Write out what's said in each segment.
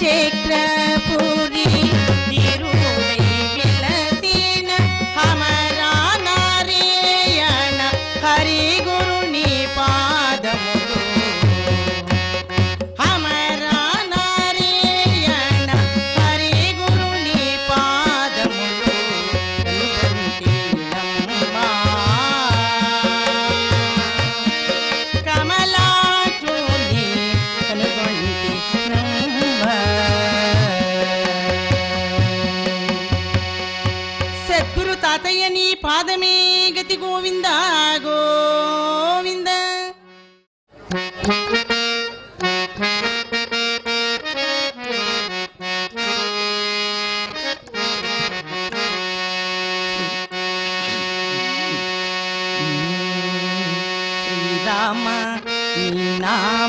ಚಕ್ರಪೂ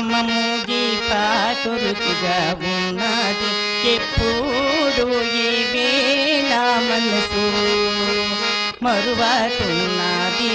నామము గీతాకురుచిగా ఉన్నది. ఎప్పుడు ఇవే నా మనసు మరువతున్నది.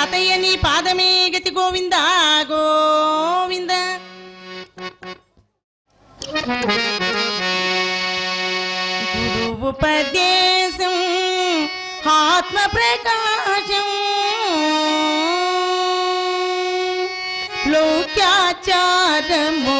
తాతయ్య నీ పాదమే గతి గోవింద? గోవింద? గురువుపదేశం ఆత్మ ప్రకాశం లోక్యాచారము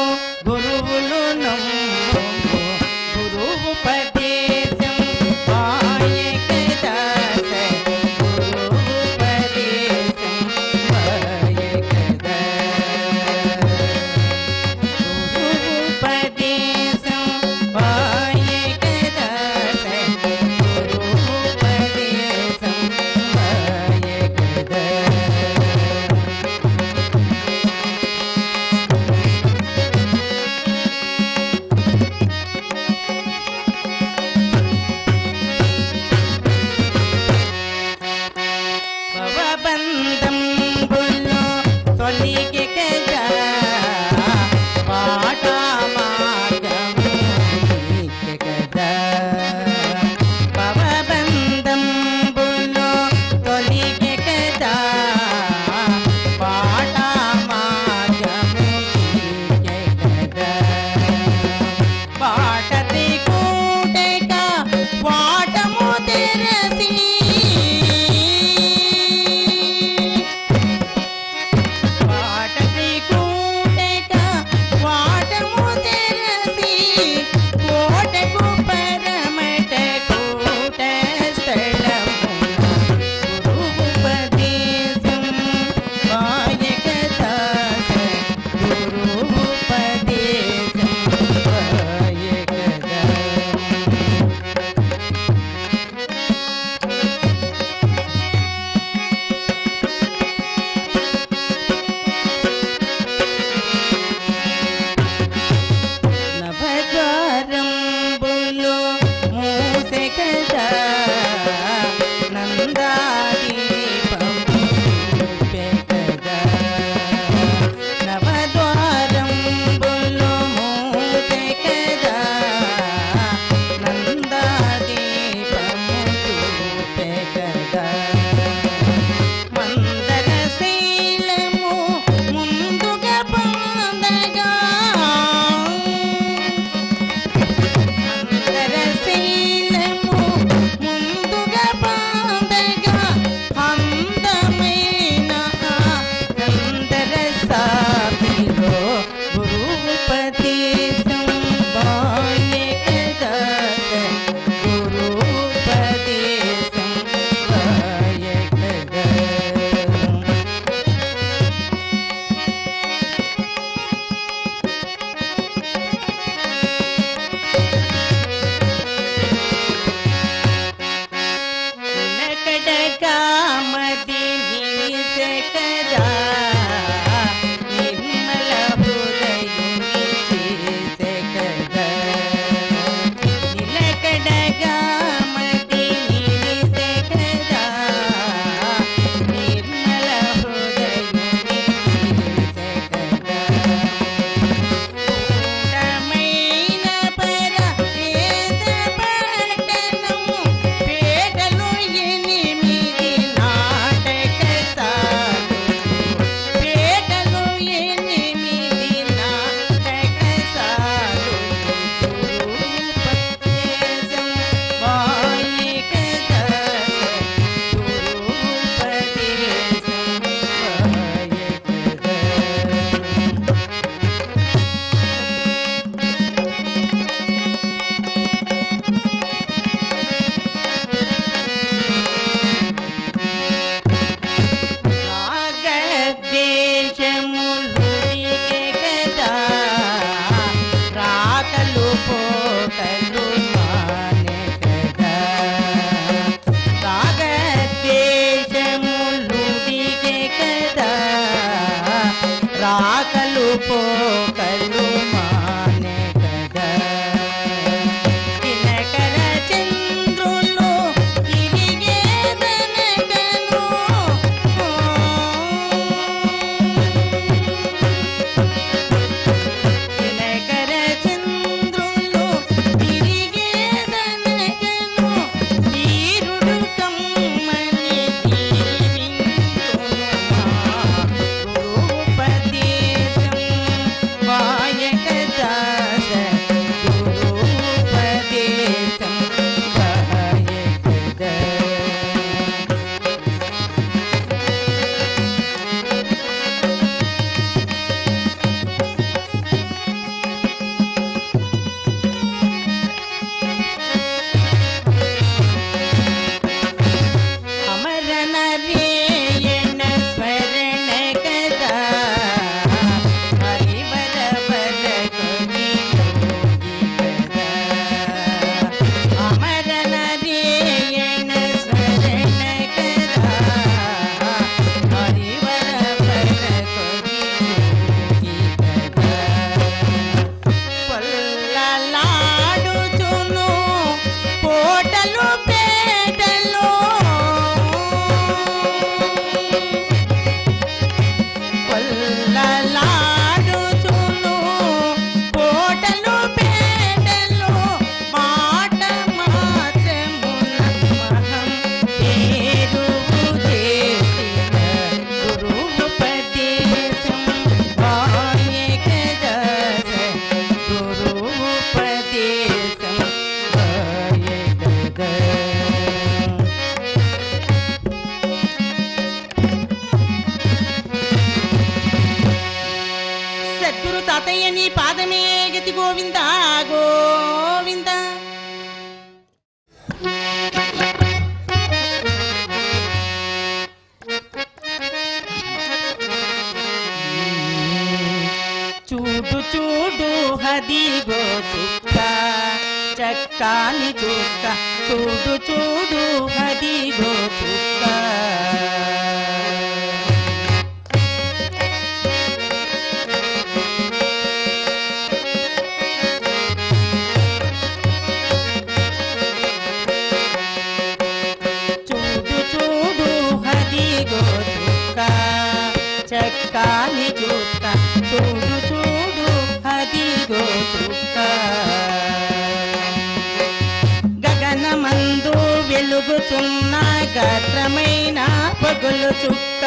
చుక్క.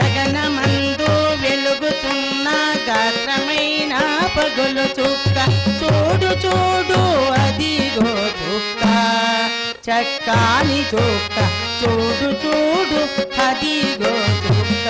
గగనమందు వెలుగుతున్న గాత్రమైన పగులు చుక్క. చూడు చూడు అదిగో చుక్క. చక్కాని చుక్క. చూడు చూడు అదిగో చుక్క.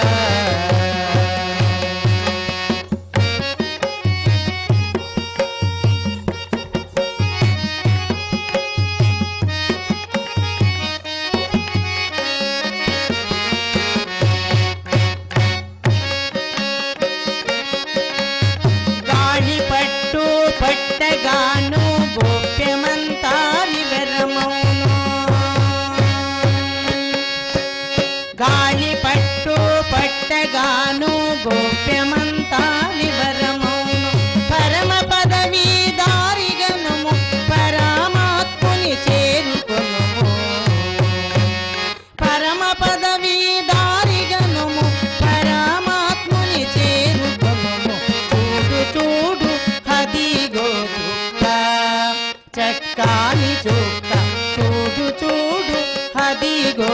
చక్కాని చూక చూడు చూడు హదిగో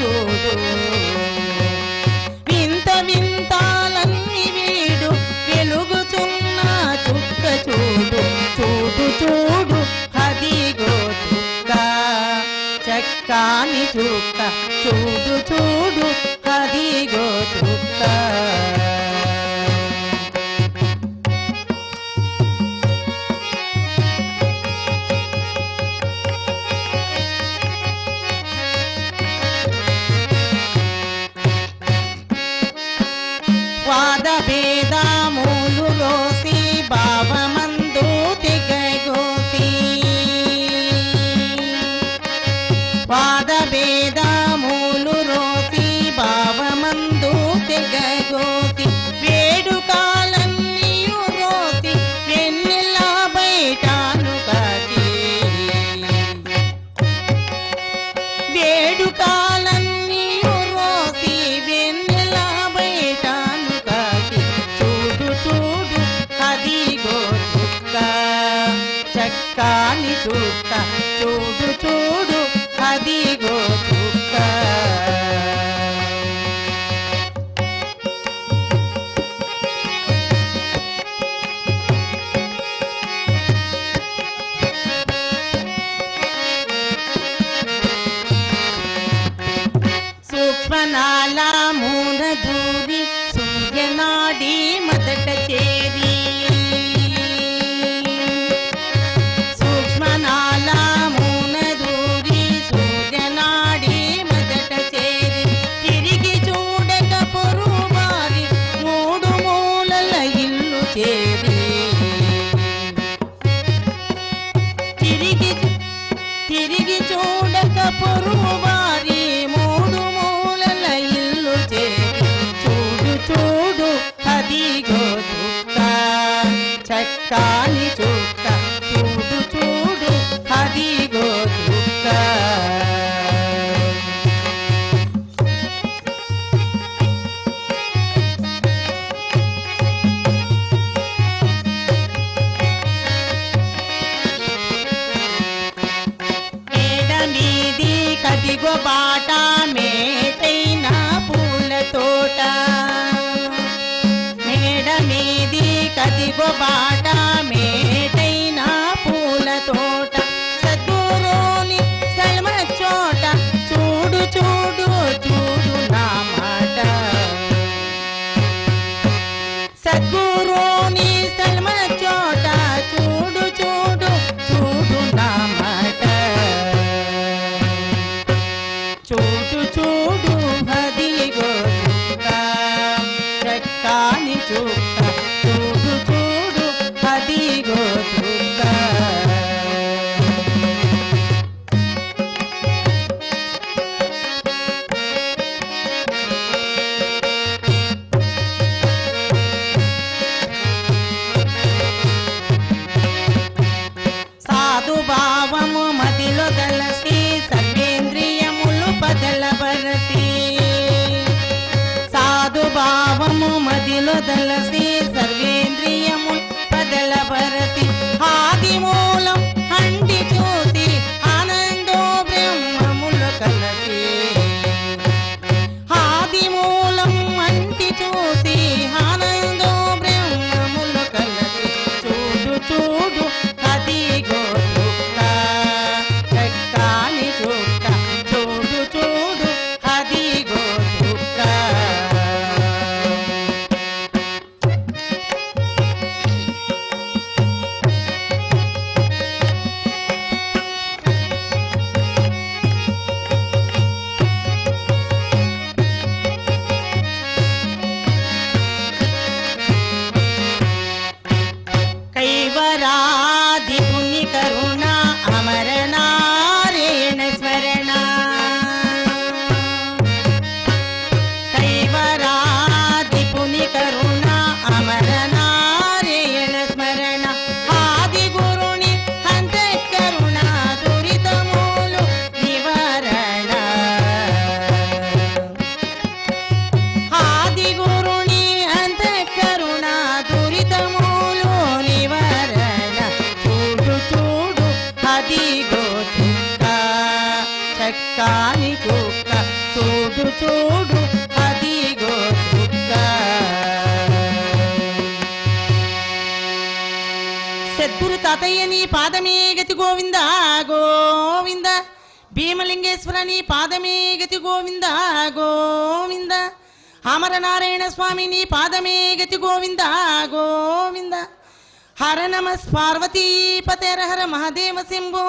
చూడు. వింత వింతాలన్నీ వీడు వెలుగుచున్న చుక్క చూడు. చూడు చూడు అదిగో చుక్క చక్కాని చుక్క. చూడు చూడు అదిగో చుక్క. Oh. বাবা అదిగో చుక్క చక్కాని కుక్క. చూడు చూడు అదిగో చుక్క సద్గురు తాతయ్య నీ పాదమే గతి గోవింద గోవింద? భీమలింగేశ్వర నీ పాదమే గతి గోవింద గోవింద? అమరనారాయణ స్వామి నీ పాదమే గతి గోవింద గోవిందా? హర నమ పార్వతీపతేర హర మహాదేవ శంభో